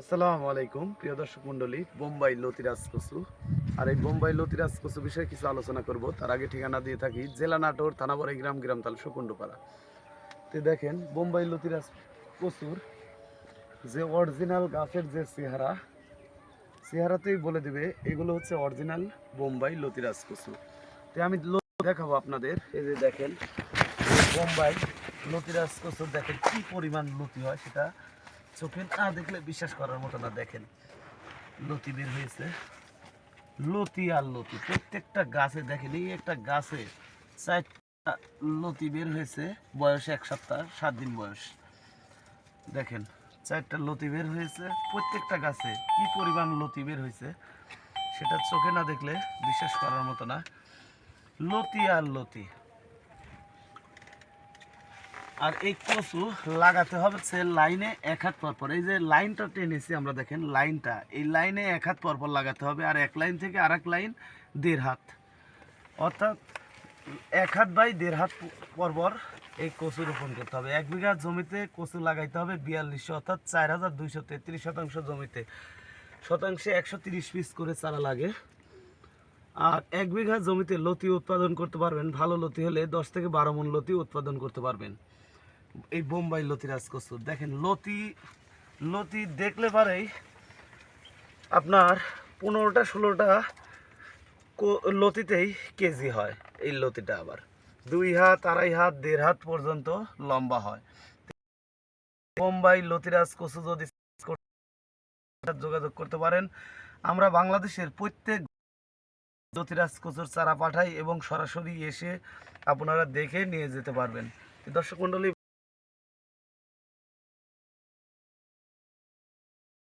আসসালামু আলাইকুম, প্রিয় দর্শক মণ্ডলী, বোম্বাই লতিরাজ কসু। আর এই বোম্বাই লতিরাজ কসু বিষয়ে কিছু আলোচনা করব। তার আগে ঠিকানা দিয়ে থাকি, জেলা নাটোর, থানাবাড়ি, গ্রাম, গ্রামতাল সুকুণ্ডপাড়া তো দেখেন, বোম্বাই লতিরাজ কচুর যে অরিজিনাল গাছের যে চেহারা, চেহারাতেই বলে দেবে, এগুলো হচ্ছে অরিজিনাল বোম্বাই লতিরাজ কসু। তো আমি দেখাবো আপনাদের, এই যে দেখেন, বোম্বাই লতিরাজ কচুর দেখেন কি পরিমাণ লতি হয় সেটা। চোখে না দেখলে বিশ্বাস করার মতো না, দেখেন। লতি বের হয়েছে। লতি আর লতি, প্রত্যেকটা গাছে দেখেন, এই একটা গাছে চারটা লতি বের হয়েছে, বয়স এক সপ্তাহ, সাত দিন বয়স। দেখেন, চারটা লতি বের হয়েছে, প্রত্যেকটা গাছে কি পরিমাণ লতি বের হয়েছে, সেটা চোখে না দেখলে বিশ্বাস করার মতো না। লতি আর লতি আর এই কচু লাগাতে হবে হচ্ছে লাইনে এক হাত পর পর। এই যে লাইনটা টেনেছি আমরা দেখেন, লাইনটা। এই লাইনে এক হাত পর পর লাগাতে হবে আর এক লাইন থেকে আর লাইন দেড় হাত। অর্থাৎ এক হাত বাই দেড় হাত পর পর এই কচু রোপণ করতে হবে। এক বিঘা জমিতে কচু লাগাইতে হবে বিয়াল্লিশশো, অর্থাৎ চার হাজার দুইশো তেত্রিশ শতাংশ জমিতে। শতাংশে একশো তিরিশ পিস করে চারা লাগে। আর এক বিঘা জমিতে লতি উৎপাদন করতে পারবেন, ভালো লতি হলে দশ থেকে বারো মন লতি উৎপাদন করতে পারবেন। এই বোম্বাই লতিরাজ কচু দেখেন, লতি লতি দেখলে পারেই আপনার পনেরোটা, ষোলোটা লতিতেই কেজি হয় এই লতিটা আবার। দুই হাত, আড়াই হাত, দেড় হাত পর্যন্ত লম্বা হয়। বোম্বাই লতিরাজ কচু যদি যোগাযোগ করতে পারেন। আমরা বাংলাদেশের প্রত্যেক লতিরাজ কচুর চারা পাঠাই এবং সরাসরি এসে আপনারা দেখে নিয়ে যেতে পারবেন। দর্শক মন্ডলী